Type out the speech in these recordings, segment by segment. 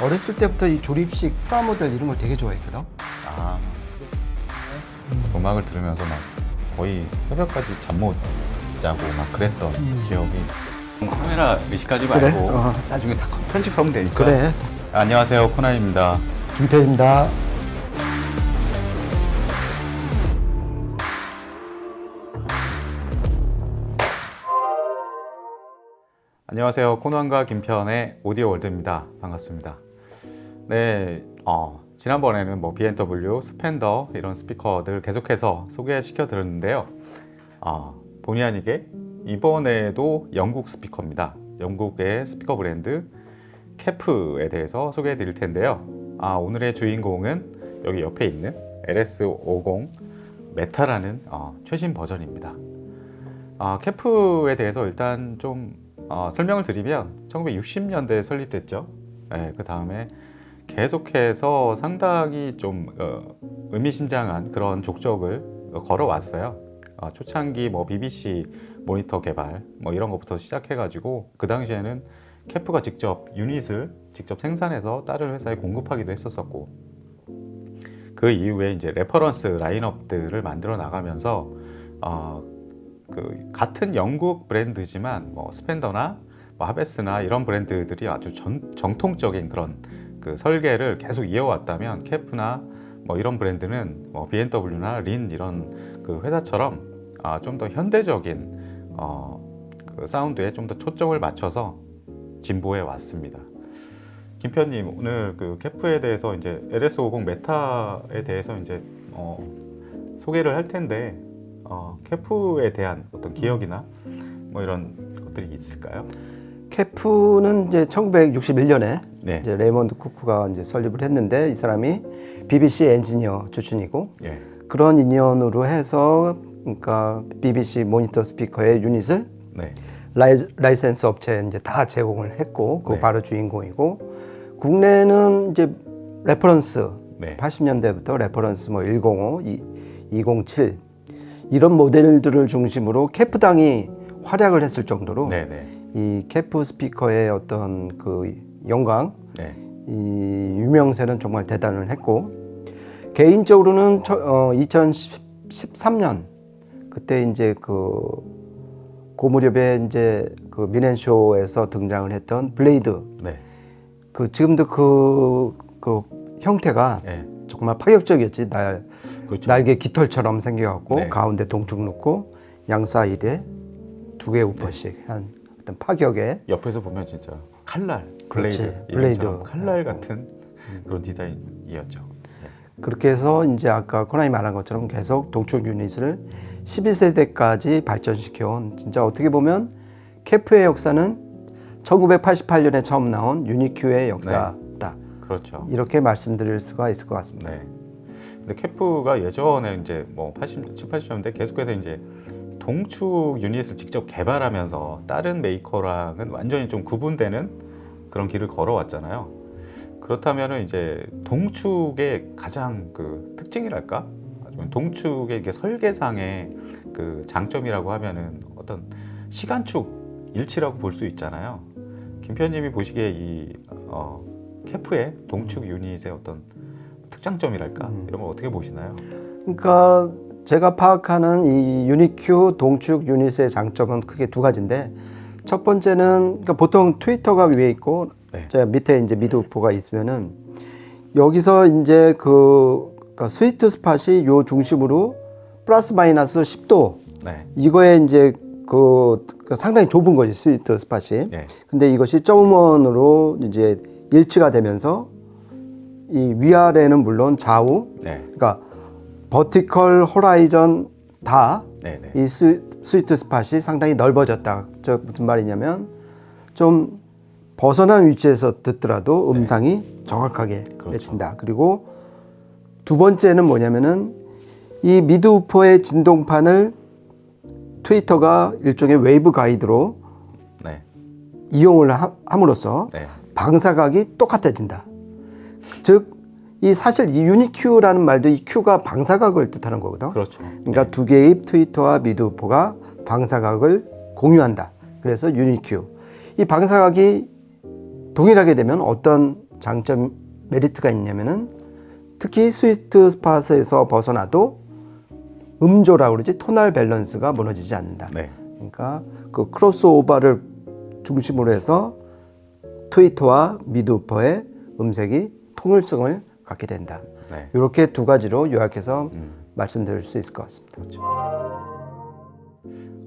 어렸을 때부터 이 조립식 프라모델 이런 걸 되게 좋아했거든. 아 음악을 들으면서 막 거의 새벽까지 잠 못 자고 막 그랬던 기억이 카메라 의식하지 말고 그래? 어. 나중에 다 편집하면 되니까 그래. 안녕하세요 코난입니다 김태입니다. 안녕하세요 코난과 김편의 오디오 월드입니다 반갑습니다 네 어, 지난번에는 뭐 BMW, 스펜더 이런 스피커들 계속해서 소개시켜 드렸는데요. 어, 본의 아니게 이번에도 영국 스피커입니다. 영국의 스피커 브랜드 캐프에 대해서 소개해 드릴 텐데요. 아, 오늘의 주인공은 여기 옆에 있는 LS50 메타라는 어, 최신 버전입니다. 아, 캐프에 대해서 일단 좀 어, 설명을 드리면 1960년대에 설립됐죠. 네, 그 다음에 계속해서 상당히 좀 어, 의미심장한 그런 족적을 어, 걸어왔어요. 어, 초창기 뭐 BBC 모니터 개발 뭐 이런 것부터 시작해가지고 그 당시에는 캐프가 직접 유닛을 직접 생산해서 다른 회사에 공급하기도 했었었고 그 이후에 이제 레퍼런스 라인업들을 만들어 나가면서 어, 그 같은 영국 브랜드지만 뭐 스펜더나 뭐 하베스나 이런 브랜드들이 아주 전, 정통적인 그런 그 설계를 계속 이어왔다면 캐프나 뭐 이런 브랜드는 뭐 BMW나 린 이런 그 회사처럼 아, 좀 더 현대적인 어, 그 사운드에 좀 더 초점을 맞춰서 진보해 왔습니다. 김 편님 오늘 그 캐프에 대해서 이제 LS50 메타에 대해서 이제 어, 소개를 할 텐데 어, 캐프에 대한 어떤 기억이나 뭐 이런 것들이 있을까요? 캐프는 이제 1961년에 네. 이제 레이먼드 쿠크가 이제 설립을 했는데 이 사람이 BBC 엔지니어 출신이고 예. 그런 인연으로 해서 그러니까 BBC 모니터 스피커의 유닛을 네. 라이, 라이센스 업체에 이제 다 제공을 했고 그 네. 바로 주인공이고 국내는 이제 레퍼런스 네. 80년대부터 레퍼런스 뭐 105, 207 이런 모델들을 중심으로 캐프당이 활약을 했을 정도로 네. 네. 이 캐프 스피커의 어떤 그 영광, 네. 이 유명세는 정말 대단을 했고 개인적으로는 저, 어, 2013년 그때 이제 그 고무렵에 이제 그 미넨쇼에서 등장을 했던 블레이드 네. 그 지금도 그, 그 형태가 예. 정말 파격적이었지 날 그렇죠. 날개 깃털처럼 생겨갖고 네. 가운데 동축 놓고 양 사이드에 두 개의 우퍼씩 한 어떤 파격의 옆에서 보면 진짜 칼날. 블레이드, 블레이드. 이름처럼 칼날 같은 그런 디자인이었죠. 그렇게 해서 이제 아까 코나이 말한 것처럼 계속 동축 유닛을 12세대까지 발전시켜온 진짜 어떻게 보면 캐프의 역사는 1988년에 처음 나온 유니큐의 역사다. 그렇죠. 이렇게 말씀드릴 수가 있을 것 같습니다. 네. 근데 캐프가 예전에 이제 뭐 80, 7, 80년대 계속해서 이제 동축 유닛을 직접 개발하면서 다른 메이커랑은 완전히 좀 구분되는 그런 길을 걸어왔잖아요. 그렇다면은 이제 동축의 가장 그 특징이랄까? 동축의 이게 설계상의 그 장점이라고 하면은 어떤 시간축 일치라고 볼 수 있잖아요. 김편님이 보시기에 이 어, 캐프의 동축 유닛의 어떤 특장점이랄까 이런 걸 어떻게 보시나요? 그러니까 제가 파악하는 이 유니큐 동축 유닛의 장점은 크게 두 가지인데 첫 번째는 그러니까 보통 트위터가 위에 있고 네. 제가 밑에 이제 미드우프가 있으면은 여기서 이제 그 그러니까 스위트 스팟이 요 중심으로 플러스 마이너스 10도 네, 이거에 이제 그, 그 상당히 좁은 거지 스위트 스팟이. 네, 근데 이것이 점원으로 이제 일치가 되면서 이 위아래는 물론 좌우 네, 그러니까 버티컬 호라이전 다 네, 네, 이 스위트 스팟이 상당히 넓어졌다. 저 무슨 말이냐면 좀 벗어난 위치에서 듣더라도 음상이 정확하게 그렇죠. 외친다. 그리고 두 번째는 뭐냐면은 이 미드 우퍼의 진동판을 트위터가 일종의 웨이브 가이드로 네, 이용을 하- 함으로써 네, 방사각이 똑같아진다. 즉, 이 사실 이 유니큐라는 말도 이 큐가 방사각을 뜻하는 거거든. 그렇죠. 그러니까 두 개의 트위터와 미드우퍼가 방사각을 공유한다. 그래서 유니큐. 이 방사각이 동일하게 되면 어떤 장점 메리트가 있냐면은 특히 스위트 스팟에서 벗어나도 음조라고 그러지 토날 밸런스가 무너지지 않는다. 네. 그러니까 그 크로스오버를 중심으로 해서 트위터와 미드우퍼의 음색이 통일성을 갖게 된다. 네. 이렇게 두 가지로 요약해서 음. 말씀드릴 수 있을 것 같습니다.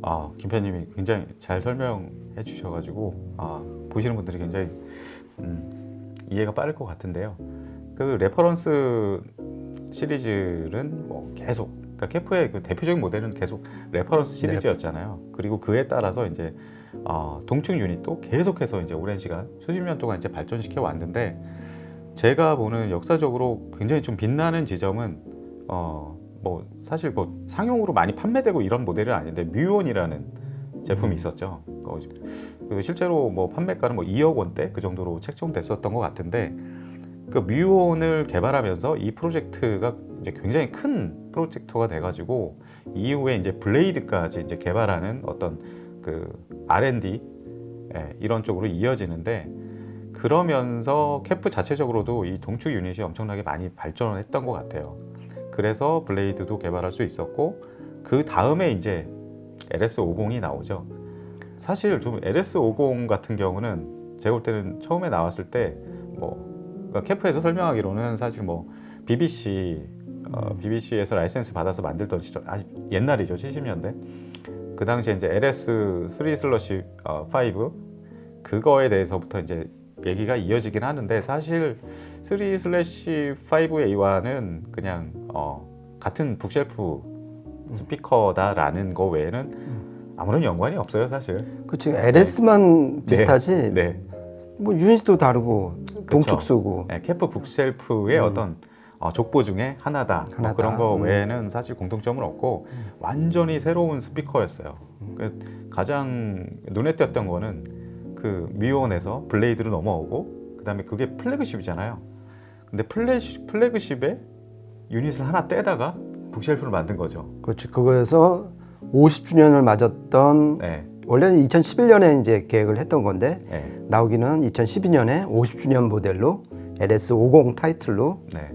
아, 김편님이 굉장히 잘 설명해 주셔가지고 아, 보시는 분들이 굉장히 음, 이해가 빠를 것 같은데요. 그 레퍼런스 시리즈는 뭐 계속 그러니까 캐프의 그 대표적인 모델은 계속 레퍼런스 시리즈였잖아요. 그리고 그에 따라서 이제 어, 동축 유닛도 계속해서 이제 오랜 시간 수십 년 동안 이제 발전시켜 왔는데 제가 보는 역사적으로 굉장히 좀 빛나는 지점은 어, 뭐 사실 뭐 상용으로 많이 판매되고 이런 모델은 아닌데 뮤온이라는 제품이 있었죠. 어, 그 실제로 뭐 판매가는 뭐 2억 원대 그 정도로 책정됐었던 것 같은데 그 뮤온을 개발하면서 이 프로젝트가 이제 굉장히 큰 프로젝트가 돼가지고 이후에 이제 블레이드까지 이제 개발하는 어떤 그 R&D 예, 이런 쪽으로 이어지는데 그러면서 캐프 자체적으로도 이 동축 유닛이 엄청나게 많이 발전을 했던 것 같아요. 그래서 블레이드도 개발할 수 있었고 그 다음에 이제 LS50이 나오죠. 사실 좀 LS50 같은 경우는 제가 볼 때는 처음에 나왔을 때뭐 그러니까 캠프에서 설명하기로는 사실 뭐 BBC 어, BBC에서 라이센스 받아서 만들던 시절 아주 옛날이죠 70년대 그 당시에 이제 LS 3 슬러시 5 그거에 대해서부터 이제 얘기가 이어지긴 하는데 사실 3 슬래시 5A1은 그냥 어, 같은 북쉘프 스피커다라는 거 외에는 아무런 연관이 없어요 사실. 그치 LS만 비슷하지 네. 뭐 유닛도 다르고 동축 쓰고 네, 캐프 북셀프의 어떤 어, 족보 중에 하나다. 뭐 하나다. 그런 거 음. 외에는 사실 공통점은 없고 완전히 새로운 스피커였어요. 그 가장 눈에 띄었던 거는 그 뮤온에서 블레이드로 넘어오고 그 다음에 그게 플래그십이잖아요. 근데 플래시, 플래그십에 유닛을 하나 떼다가 북셀프를 만든 거죠. 그렇지 그거에서 50주년을 맞았던 네. 원래는 2011년에 이제 계획을 했던 건데 네. 나오기는 2012년에 50주년 모델로 LS50 타이틀로 네.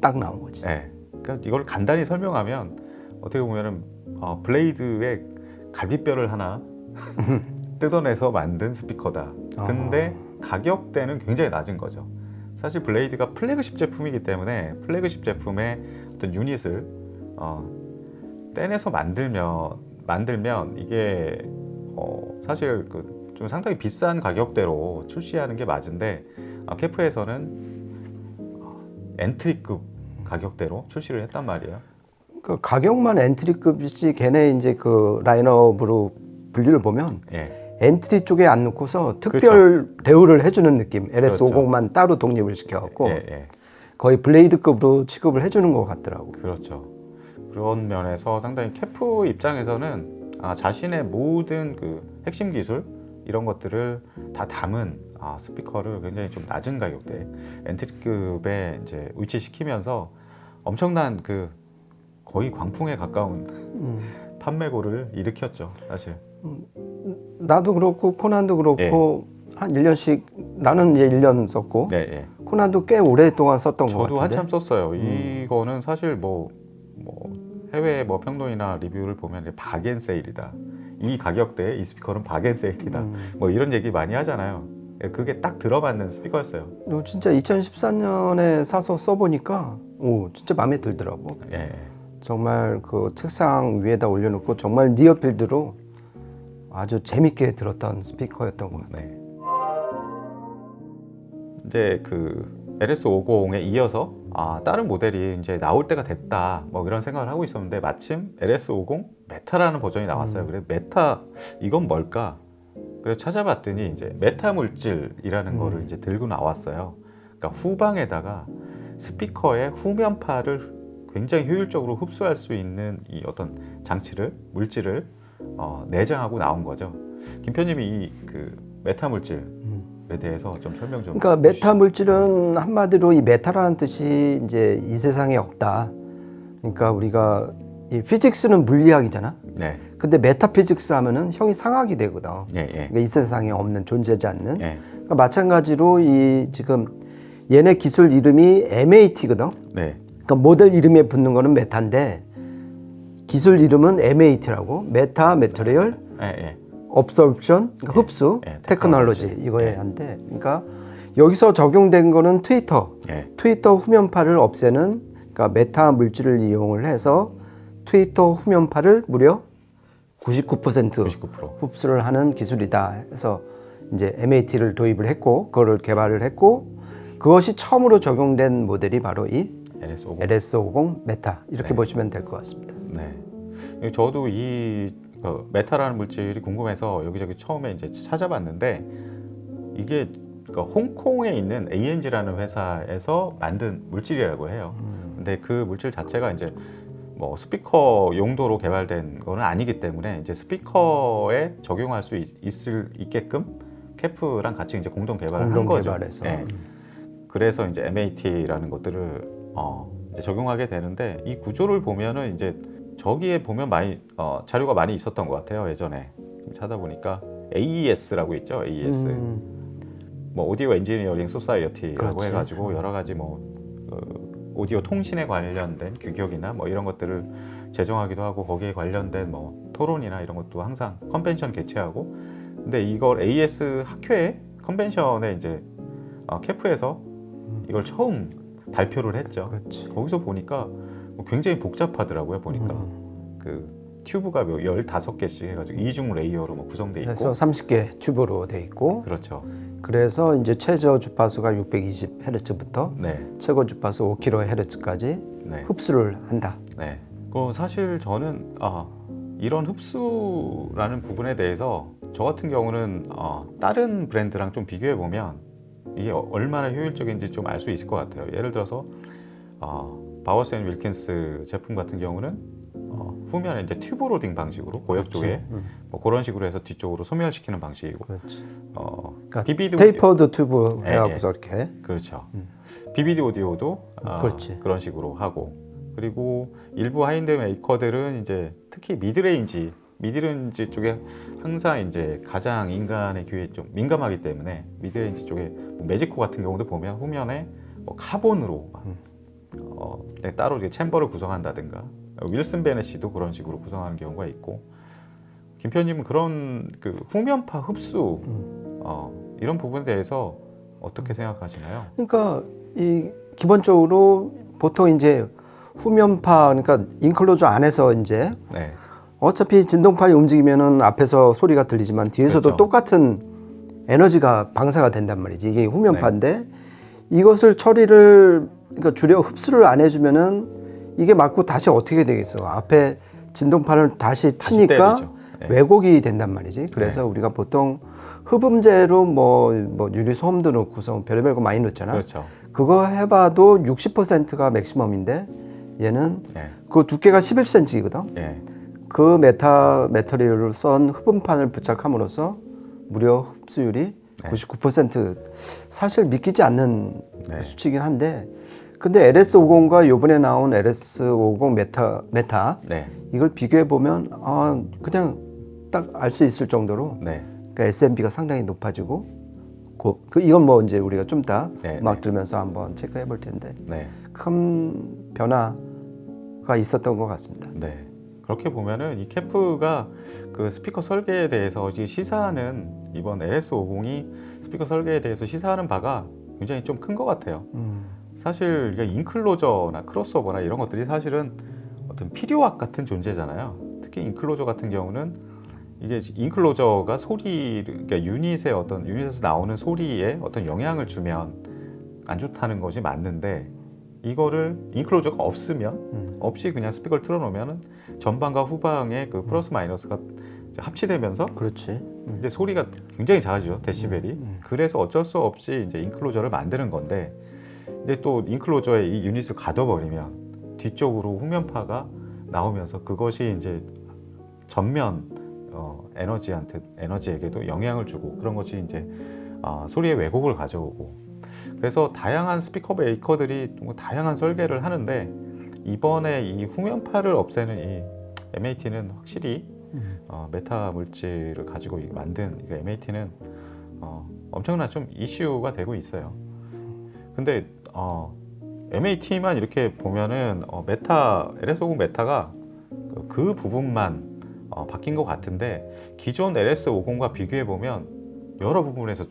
딱 나온 거지. 네. 그러니까 이걸 간단히 설명하면 어떻게 보면은 어, 블레이드의 갈비뼈를 하나 뜯어내서 만든 스피커다. 근데 가격대는 굉장히 낮은 거죠. 사실 블레이드가 플래그십 제품이기 때문에 플래그십 제품의 어떤 유닛을 어, 떼내서 만들면 만들면 이게 어, 사실 그 좀 상당히 비싼 가격대로 출시하는 게 맞은데 아, 캐프에서는 어, 엔트리급 가격대로 출시를 했단 말이에요. 그 가격만 엔트리급이지 걔네 이제 그 라인업으로 분류를 보면 예, 엔트리 쪽에 안 놓고서 특별 대우를 해주는 느낌. LS50만 따로 독립을 시켜갖고 예, 예. 거의 블레이드급으로 취급을 해주는 것 같더라고. 그렇죠. 그런 면에서 상당히 캐프 입장에서는 아, 자신의 모든 그 핵심 기술 이런 것들을 다 담은 아, 스피커를 굉장히 좀 낮은 가격대 엔트리급에 이제 위치시키면서 엄청난 그 거의 광풍에 가까운 음. 판매고를 일으켰죠, 사실. 나도 그렇고 코난도 그렇고 한 1년씩 나는 이제 1년 썼고 네, 예. 코난도 꽤 오랫동안 썼던 것 저도 같은데. 한참 썼어요. 이거는 사실 뭐, 뭐 해외 뭐 평론이나 리뷰를 보면 이제 바겐 세일이다. 이 가격대에 이 스피커는 바겐 세일이다. 음. 뭐 이런 얘기 많이 하잖아요. 예, 그게 딱 들어맞는 스피커였어요. 너 진짜 2014년에 사서 써보니까 오 진짜 마음에 들더라고. 예. 정말 그 책상 위에다 올려놓고 정말 니어필드로 아주 재밌게 들었던 스피커였던 것 같아요. 네. 이제 그 LS50에 이어서 아, 다른 모델이 이제 나올 때가 됐다. 뭐 이런 생각을 하고 있었는데 마침 LS50 메타라는 버전이 나왔어요. 그래서 메타 이건 뭘까? 그래서 찾아봤더니 이제 메타 물질이라는 거를 이제 들고 나왔어요. 그러니까 후방에다가 스피커의 후면파를 굉장히 효율적으로 흡수할 수 있는 이 어떤 장치를 물질을 어, 내장하고 나온 거죠. 김편님이 이 그 메타 물질에 대해서 좀 설명 좀. 그러니까 메타 물질은 한마디로 이 메타라는 뜻이 이제 이 세상에 없다. 그러니까 우리가 이 피직스는 물리학이잖아. 네, 근데 메타피직스 하면은 형이 상학이 되거든. 예, 예, 그러니까 이 세상에 없는 존재하지 않는. 예, 그러니까 마찬가지로 이 지금 얘네 기술 이름이 MAT거든. 네. 그러니까 모델 이름에 붙는 거는 메타인데 기술 이름은 MAT라고 메타 매터리얼 예, 예. 업sorption 그러니까 흡수 예, 테크놀로지 테크놀로지. 이거에 한데 그러니까 여기서 적용된 거는 트위터 예. 트위터 후면파를 없애는 그러니까 메타 물질을 이용을 해서 트위터 후면파를 무려 99% 99%. 흡수를 하는 기술이다 해서 이제 MAT를 도입을 했고 그거를 개발을 했고 그것이 처음으로 적용된 모델이 바로 이 LS50. LS50 메타 이렇게 네. 보시면 될 것 같습니다. 네. 저도 이 그, 메타라는 물질이 궁금해서 여기저기 처음에 이제 찾아봤는데 이게 그 홍콩에 있는 ANG라는 회사에서 만든 물질이라고 해요. 근데 그 물질 자체가 이제 뭐 스피커 용도로 개발된 거는 아니기 때문에 이제 스피커에 적용할 수 있, 있을 있게끔 캐프랑 같이 이제 공동 개발을 공동 한 거죠. 개발해서. 네. 그래서 이제 MAT라는 것들을 어, 이제 적용하게 되는데 이 구조를 보면은 이제 저기에 보면 많이 어, 자료가 많이 있었던 것 같아요 예전에 찾아보니까 AES라고 있죠 AES 음, 뭐 오디오 엔지니어링 소사이어티라고 그렇지. 해가지고 여러 가지 뭐 어, 오디오 통신에 관련된 규격이나 뭐 이런 것들을 제정하기도 하고 거기에 관련된 뭐 토론이나 이런 것도 항상 컨벤션 개최하고 근데 이걸 AS 학회 컨벤션에 이제 어, 캐프에서 이걸 처음 발표를 했죠. 그렇지. 거기서 보니까 뭐 굉장히 복잡하더라고요. 보니까 음. 그 튜브가 뭐 15개씩 해가지고 이중 레이어로 뭐 구성돼 있고 그래서 30개 튜브로 돼 있고 그렇죠. 그래서 이제 최저 주파수가 620Hz부터 네, 최고 주파수 5kHz까지 네, 흡수를 한다. 네. 그 사실 저는 아, 이런 흡수라는 부분에 대해서 저 같은 경우는 어, 다른 브랜드랑 좀 비교해 보면 이게 어- 얼마나 효율적인지 좀 알 수 있을 것 같아요. 예를 들어서 어, 바워스 앤 윌킨스 제품 같은 경우는 어, 후면에 이제 튜브 로딩 방식으로 고역 쪽에 음, 뭐 그런 식으로 해서 뒤쪽으로 소멸시키는 방식이고 그렇지. 어, 그러니까 비비드 테이퍼드 튜브 예, 해갖고서 이렇게 그렇죠. 음. 비비디 오디오도 아, 그렇지. 그런 식으로 하고 그리고 일부 하이엔드 메이커들은 이제 특히 미드레인지 미드레인지 쪽에 항상 이제 가장 인간의 귀에 좀 민감하기 때문에 미드레인지 쪽에 뭐 매직코 같은 경우도 보면 후면에 뭐 카본으로 막, 음. 어, 네, 따로 이제 챔버를 구성한다든가 윌슨 베네시도 그런 식으로 구성하는 경우가 있고 김편님은 그런 그 후면파 흡수 음. 어, 이런 부분에 대해서 어떻게 생각하시나요? 그러니까 이 기본적으로 보통 이제 후면파 그러니까 인클로저 안에서 이제 네, 어차피 진동판이 움직이면은 앞에서 소리가 들리지만 뒤에서도 그렇죠. 똑같은 에너지가 방사가 된단 말이지. 이게 후면파인데 네. 이것을 처리를 그러니까 주려 흡수를 안 해주면은 이게 맞고 다시 어떻게 되겠어? 앞에 진동판을 다시 다시 치니까 때리죠. 네. 왜곡이 된단 말이지. 그래서 우리가 보통 흡음재로 뭐, 뭐 유리 소음도 넣고서 별의별 거 많이 넣잖아. 그렇죠. 그거 해봐도 60%가 맥시멈인데 얘는 네, 그 두께가 11cm거든. 네, 그 메타 메터리얼을 썬 흡음판을 부착함으로써 무려 흡수율이 네. 99% 사실 믿기지 않는 네. 수치긴 한데 근데 LS50과 요번에 나온 LS50 메타 메타 네, 이걸 비교해 보면 아 그냥 딱 알 수 있을 정도로 네, 그러니까 SMB가 상당히 높아지고 고, 그 이건 뭐 이제 우리가 좀 이따 네, 음악 네. 들으면서 한번 체크해 볼 텐데 네, 큰 변화가 있었던 것 같습니다. 네. 그렇게 보면은 이 캐프가 그 스피커 설계에 대해서 시사하는 이번 LS50이 스피커 설계에 대해서 시사하는 바가 굉장히 좀 큰 것 같아요. 음. 사실 인클로저나 크로스오버나 이런 것들이 사실은 어떤 필요악 같은 존재잖아요. 특히 인클로저 같은 경우는 이게 인클로저가 소리 그러니까 유닛의 어떤 유닛에서 나오는 소리에 어떤 영향을 주면 안 좋다는 것이 맞는데 이거를 인클로저가 없으면 음. 없이 그냥 스피커를 틀어놓으면 전방과 후방의 그 플러스 마이너스가 합치되면서 그렇지. 이제 소리가 굉장히 작아지죠 데시벨이 음. 그래서 어쩔 수 없이 이제 인클로저를 만드는 건데 근데 또 인클로저에 이 유닛을 가둬버리면 뒤쪽으로 후면파가 나오면서 그것이 이제 전면 어, 에너지한테 에너지에게도 영향을 주고 그런 것이 이제 아, 소리의 왜곡을 가져오고 그래서 다양한 스피커 메이커들이 또 다양한 설계를 하는데 이번에 이 후면파를 없애는 이 MAT는 확실히 음. 어, 메타 물질을 가지고 이- 만든 이 MAT는 어, 엄청난 좀 이슈가 되고 있어요. 근데 어, MAT만 이렇게 보면은 어, 메타 LS50 메타가 그, 그 부분만 어, 바뀐 것 같은데 기존 LS50과 비교해 보면 여러 부분에서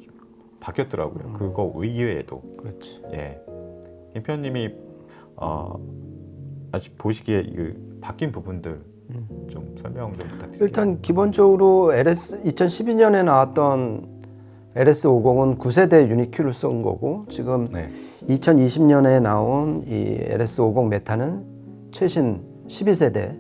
바뀌었더라고요. 음. 그거 의외에도 그렇지. 예. 김편님이 어, 아직 보시기에 이 바뀐 부분들 음. 좀 설명 좀 부탁드립니다. 일단 기본적으로 LS 2012년에 나왔던 LS50은 9세대 유니큐를 쓴 거고 지금 네, 2020년에 나온 이 LS50 메타는 최신 12세대.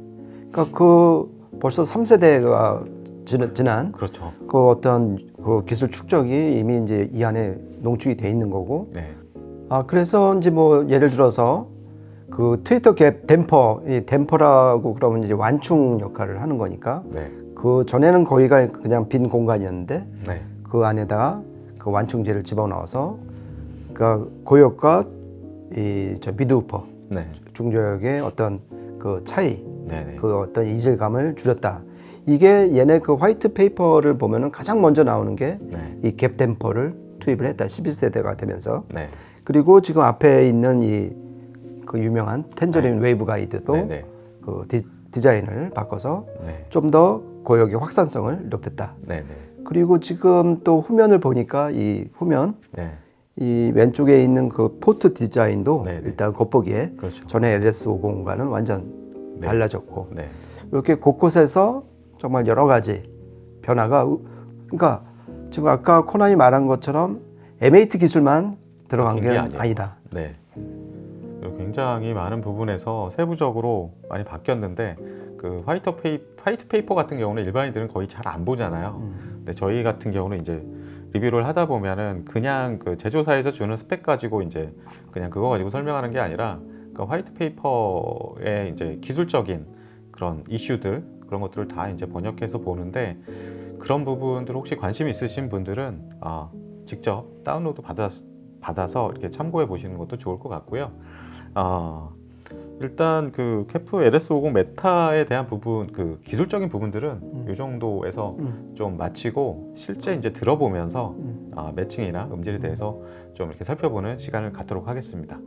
그러니까 그 벌써 3세대가 지난 그렇죠. 그 어떤 그 기술 축적이 이미 이제 이 안에 농축이 돼 있는 거고. 네, 아 그래서 이제 뭐 예를 들어서 그 트위터 갭 댐퍼, 이 댐퍼라고 그러면 이제 완충 역할을 하는 거니까 네, 그 전에는 거기가 그냥 빈 공간이었는데 네, 그 안에다가 그 완충제를 집어넣어서 그러니까 고역과 이 저 미드우퍼 네, 중저역의 어떤 그 차이, 네, 네. 그 어떤 이질감을 줄였다. 이게 얘네 그 화이트 페이퍼를 보면은 가장 먼저 나오는 게 네, 이갭 댐퍼를 투입을 했다. 11세대가 되면서 네, 그리고 지금 앞에 있는 이 그 유명한 텐저린 웨이브 가이드도 네, 네, 그 디, 디자인을 바꿔서 네, 좀더 고역의 확산성을 높였다. 네, 네, 그리고 지금 또 후면을 보니까 이 후면 네, 이 왼쪽에 있는 그 포트 디자인도 네, 네. 일단 겉보기에 그렇죠. 전에 LS50과는 완전 네. 달라졌고 네, 이렇게 곳곳에서 정말 여러 가지 변화가 우- 그러니까 지금 아까 코난이 말한 것처럼 MAT 기술만 들어간 게 게. 아니다. 네. 굉장히 많은 부분에서 세부적으로 많이 바뀌었는데 그 화이트 페이 화이트 페이퍼 같은 경우는 일반인들은 거의 잘 안 보잖아요. 음. 근데 저희 같은 경우는 이제 리뷰를 하다 보면은 그냥 그 제조사에서 주는 스펙 가지고 이제 그냥 그거 가지고 설명하는 게 아니라 그 화이트 페이퍼의 이제 기술적인 그런 이슈들 그런 것들을 다 이제 번역해서 보는데 그런 부분들 혹시 관심 있으신 분들은 아, 직접 다운로드 받아 받아서 이렇게 참고해 보시는 것도 좋을 것 같고요. 아, 일단 그 캐프 LS50 메타에 대한 부분 그 기술적인 부분들은 이 정도에서 음. 좀 마치고 실제 이제 들어보면서 음. 아, 매칭이나 음질에 대해서 좀 이렇게 살펴보는 시간을 갖도록 하겠습니다.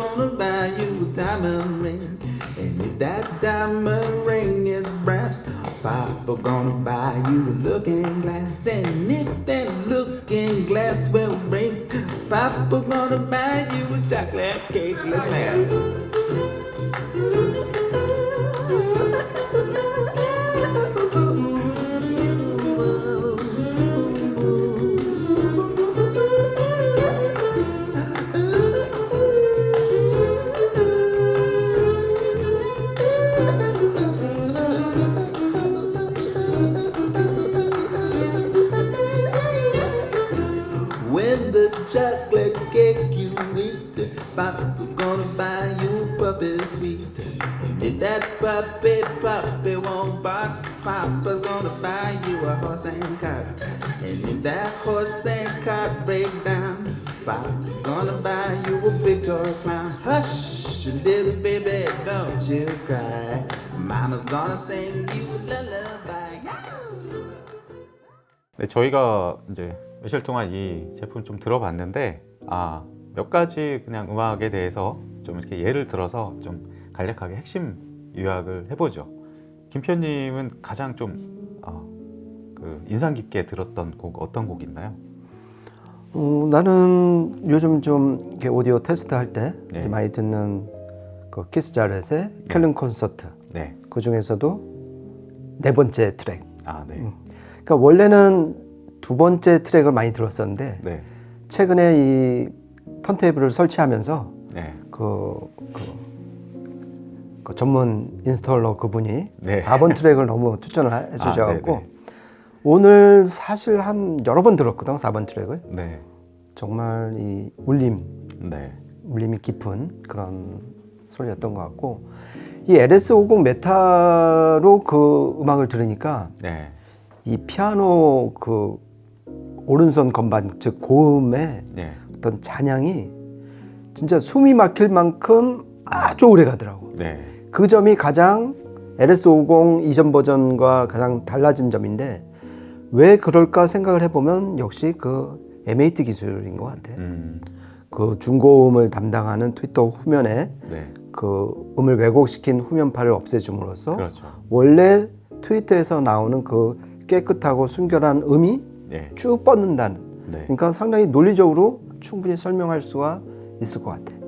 Gonna buy you a diamond ring. And if that diamond ring is brass, Papa gonna buy you a looking glass. And if that looking glass will break, Papa gonna buy you a chocolate cake. Let's. Puppy puppy won't bark, Papa's gonna buy you a horse and cart. And if that horse and cart break down, Papa's gonna buy you a big toy clown. Hush, little baby, don't you cry. Mama's gonna sing you a lullaby. 네, 저희가 이제 며칠 동안 이 제품 좀 들어봤는데 아, 몇 가지 그냥 음악에 대해서 좀 이렇게 예를 들어서 좀 간략하게 핵심 요약을 해보죠. 김편님은 가장 좀 어, 그 인상 깊게 들었던 곡 어떤 곡 있나요? 어, 나는 요즘 좀 이렇게 오디오 테스트 할때 네. 많이 듣는 그 키스 자렛의 캘른 콘서트 네, 그 중에서도 네 번째 트랙. 아 네, 음. 그러니까 원래는 두 번째 트랙을 많이 들었었는데 네. 최근에 이 턴테이블을 설치하면서 네. 그, 그, 그 전문 인스톨러 그분이 네. 4번 트랙을 너무 추천을 해 주셔갖고 아. 오늘 사실 한 여러 번 들었거든 4번 트랙을 네. 정말 이 울림 네. 울림이 깊은 그런 소리였던 것 같고 이 LS50 메타로 그 음악을 들으니까 네. 이 피아노 그 오른손 건반 즉 고음의 네. 어떤 잔향이 진짜 숨이 막힐 만큼 아주 오래 가더라고. 네. 그 점이 가장 LS50 이전 버전과 가장 달라진 점인데 왜 그럴까 생각을 해보면 역시 그 MAT 기술인 것 같아. 음. 그 중고음을 담당하는 트위터 후면에 네. 그 음을 왜곡시킨 후면파를 없애줌으로써 그렇죠. 원래 트위터에서 나오는 그 깨끗하고 순결한 음이 네. 쭉 뻗는다는. 네. 그러니까 상당히 논리적으로 충분히 설명할 수가 있을 것 같아.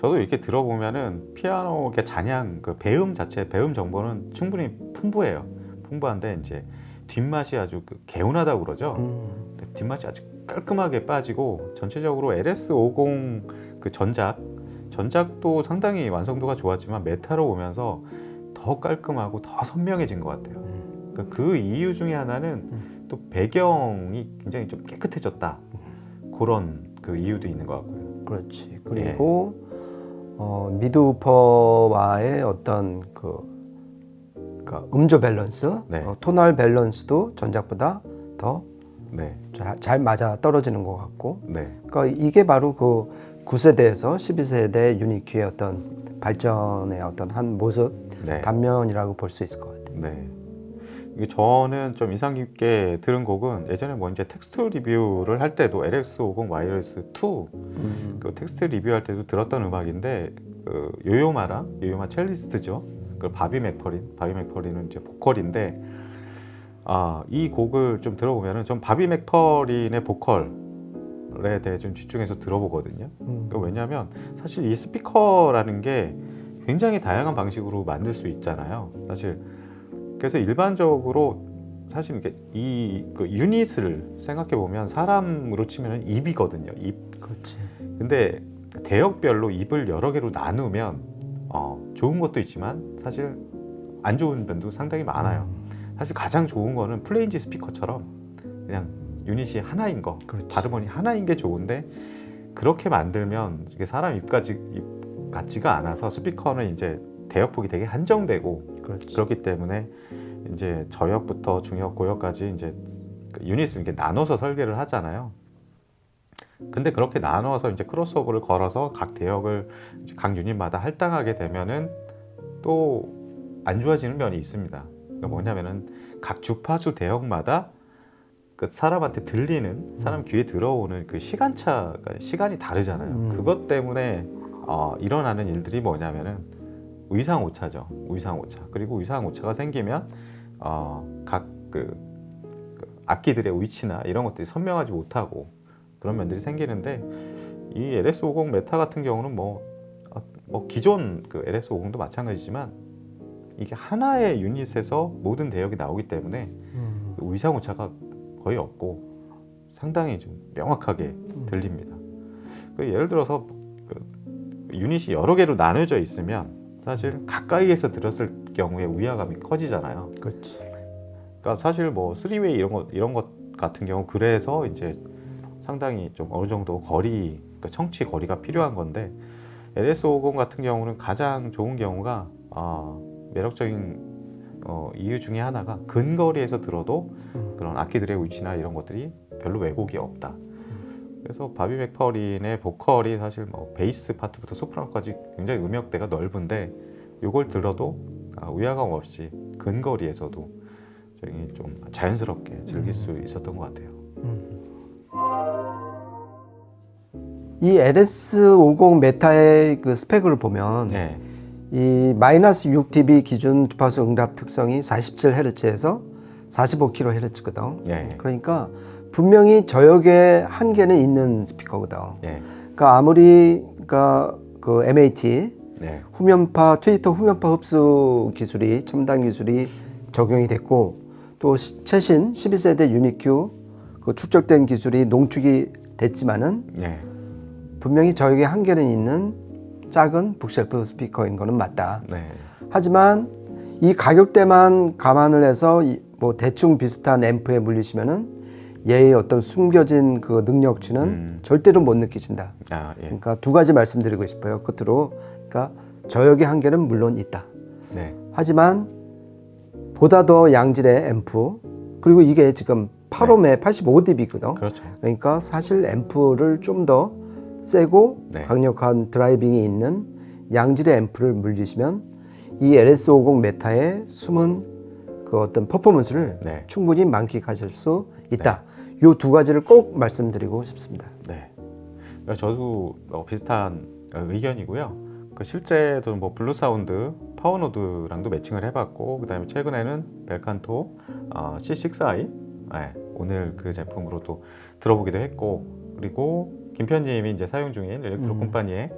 네. 저도 이렇게 들어보면은 피아노 이렇게 잔향 그 배음 자체 배음 정보는 충분히 풍부해요. 풍부한데 이제 뒷맛이 아주 그 개운하다고 그러죠. 음. 뒷맛이 아주 깔끔하게 빠지고 전체적으로 LS50 그 전작 전작도 상당히 완성도가 좋았지만 메타로 오면서 더 깔끔하고 더 선명해진 것 같아요. 그러니까 그 이유 중에 하나는 또 배경이 굉장히 좀 깨끗해졌다. 그런 그 이유도 있는 것 같고요. 그렇지. 그리고 어, 미드우퍼와의 어떤 그 그러니까 음조 밸런스, 네. 어, 토널 밸런스도 전작보다 더잘 네, 맞아 떨어지는 것 같고, 네, 그러니까 이게 바로 그 9세대에서 12세대 유니큐의 어떤 발전의 어떤 한 모습, 네. 단면이라고 볼 수 있을 것 같아요. 네. 저는 좀 인상 깊게 들은 곡은 예전에 뭐 이제 텍스트 리뷰를 할 때도 LX50 와이어리스 2 음. 그 텍스트 리뷰할 때도 들었던 음악인데 그 요요마랑 요요마 첼리스트죠. 그 바비 맥퍼린, 바비 맥퍼린은 이제 보컬인데 아, 이 곡을 좀 들어보면은 좀 바비 맥퍼린의 보컬에 대해 좀 집중해서 들어보거든요. 음. 그러니까 왜냐하면 사실 이 스피커라는 게 굉장히 다양한 방식으로 만들 수 있잖아요. 사실 그래서 일반적으로 사실 이게 이그 유닛을 생각해 보면 사람으로 치면 입이거든요. 입. 그렇지. 근데 대역별로 입을 여러 개로 나누면 어, 좋은 것도 있지만 사실 안 좋은 면도 상당히 많아요. 사실 가장 좋은 거는 플레인지 스피커처럼 그냥 유닛이 하나인 거, 그렇지. 발음원이 하나인 게 좋은데 그렇게 만들면 이게 사람 입까지 입 같지가 않아서 스피커는 이제 대역폭이 되게 한정되고 그렇지. 그렇기 때문에 이제 저역부터 중역, 고역까지 이제 그 유닛을 이렇게 나눠서 설계를 하잖아요. 근데 그렇게 나눠서 이제 크로스오버를 걸어서 각 대역을 각 유닛마다 할당하게 되면은 또 안 좋아지는 면이 있습니다. 그러니까 뭐냐면은 각 주파수 대역마다 그 사람한테 들리는 사람 귀에 들어오는 그 시간차가 시간이 다르잖아요. 음. 그것 때문에 어, 일어나는 일들이 뭐냐면은 의상 오차죠. 의상 오차. 그리고 의상 오차가 생기면 어, 각그 그 악기들의 위치나 이런 것들이 선명하지 못하고 그런 면들이 생기는데 이 LS50 메타 같은 경우는 뭐, 어, 뭐 기존 그 LS50도 마찬가지지만 이게 하나의 유닛에서 모든 대역이 나오기 때문에 음. 그 의상 오차가 거의 없고 상당히 좀 명확하게 들립니다. 그 예를 들어서 그 유닛이 여러 개로 나눠져 있으면 사실 가까이에서 들었을 경우에 위화감이 커지잖아요. 그렇지. 그러니까 사실 뭐 쓰리웨이 이런 것 이런 것 같은 경우 그래서 이제 상당히 좀 어느 정도 거리 그러니까 청취 거리가 필요한 건데 LS50 같은 경우는 가장 좋은 경우가 아, 매력적인 어, 이유 중에 하나가 근거리에서 들어도 음. 그런 악기들의 위치나 이런 것들이 별로 왜곡이 없다. 그래서 바비 맥퍼린의 보컬이 사실 뭐 베이스 파트부터 소프라노까지 굉장히 음역대가 넓은데 이걸 들어도 아, 위화감 없이 근거리에서도 좀 자연스럽게 즐길 수 있었던 것 같아요. 이 LS50 메타의 그 스펙을 보면 네, 이 마이너스 6dB 기준 주파수 응답 특성이 47Hz에서 45kHz거든. 네, 그러니까 분명히 저역의 한계는 있는 스피커거든. 네, 그러니까 아무리 그러니까 그 MAT 네, 후면파 트위터 후면파 흡수 기술이 첨단 기술이 적용이 됐고 또 시- 최신 12세대 유니큐 그 축적된 기술이 농축이 됐지만은 네. 분명히 저에게 한계는 있는 작은 북쉘프 스피커인 거는 맞다. 네. 하지만 이 가격대만 감안을 해서 이- 뭐 대충 비슷한 앰프에 물리시면은 얘의 어떤 숨겨진 그 능력치는 음. 절대로 못 느끼신다. 아, 예. 그러니까 두 가지 말씀드리고 싶어요. 끝으로 그러니까 저역의 한계는 물론 있다. 네. 하지만 보다 더 양질의 앰프 그리고 이게 지금 8옴에 85dB거든. 그렇죠. 그러니까 사실 앰프를 좀 더 세고 네. 강력한 드라이빙이 있는 양질의 앰프를 물리시면 이 LS50 메타의 숨은 그 어떤 퍼포먼스를 네. 충분히 만끽하실 수 있다. 이두 가지를 꼭 말씀드리고 싶습니다. 네. 그러니까 저도 어, 비슷한 어, 의견이고요. 그 실제도 뭐 블루 사운드, 파워노드랑도 매칭을 해봤고, 그다음에 최근에는 벨칸토 어, C6i 네, 오늘 그 제품으로 또 들어보기도 했고, 그리고 김편님이 이제 사용 중인 일렉트로 음. 컴퍼니의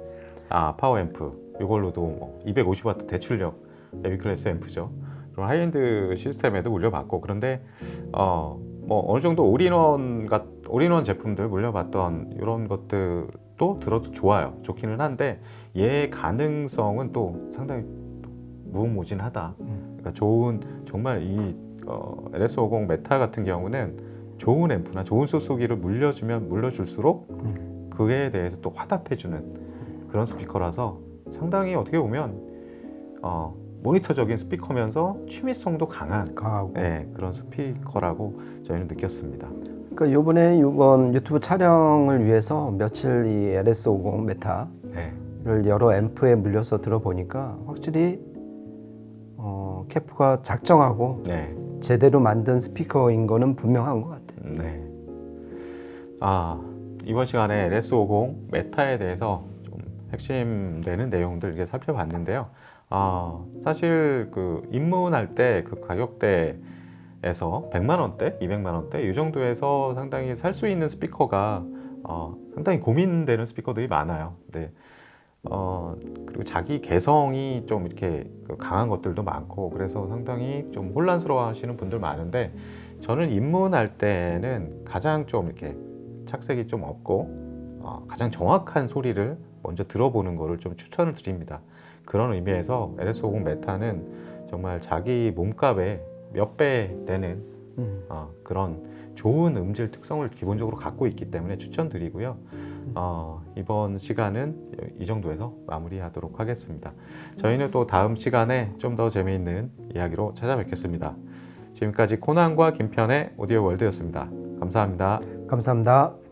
아, 파워 앰프 이걸로도 뭐 250와트 대출력 헤비 클래스 앰프죠. 그리고 하이엔드 시스템에도 물려봤고 그런데 어, 뭐 어느 정도 올인원 같 올인원 제품들 물려봤던 이런 것들도 들어도 좋아요. 좋기는 한데 얘의 가능성은 또 상당히 또 무궁무진하다. 그러니까 좋은 정말 이 어, LS50 메타 같은 경우는 좋은 앰프나 좋은 소소기를 물려주면 물려줄수록 그에 대해서 또 화답해주는 그런 스피커라서 상당히 어떻게 보면 어, 모니터적인 스피커면서 취미성도 강한 강하고. 네, 그런 스피커라고 저희는 느꼈습니다. 그러니까 요번에 이번 유튜브 촬영을 위해서 며칠 이 LS50 메타를 네, 여러 앰프에 물려서 들어보니까 확실히 어, 캐프가 작정하고 네, 제대로 만든 스피커인 거는 분명한 것 같아요. 네. 아 이번 시간에 LS50 메타에 대해서 좀 핵심 되는 내용들 이렇게 살펴봤는데요. 아 사실 그 입문할 때 그 가격대에서 100만 원대, 200만 원대 이 정도에서 상당히 살 수 있는 스피커가 어, 상당히 고민되는 스피커들이 많아요. 네. 어, 그리고 자기 개성이 좀 이렇게 그 강한 것들도 많고 그래서 상당히 좀 혼란스러워 하시는 분들 많은데 저는 입문할 때는 가장 좀 이렇게 착색이 좀 없고 어, 가장 정확한 소리를 먼저 들어보는 거를 좀 추천을 드립니다. 그런 의미에서 LS50 메타는 정말 자기 몸값의 몇배 되는 음. 어, 그런 좋은 음질 특성을 기본적으로 갖고 있기 때문에 추천드리고요. 어, 이번 시간은 이 정도에서 마무리하도록 하겠습니다. 저희는 또 다음 시간에 좀 더 재미있는 이야기로 찾아뵙겠습니다. 지금까지 코난과 김편의 오디오 월드였습니다. 감사합니다. 감사합니다.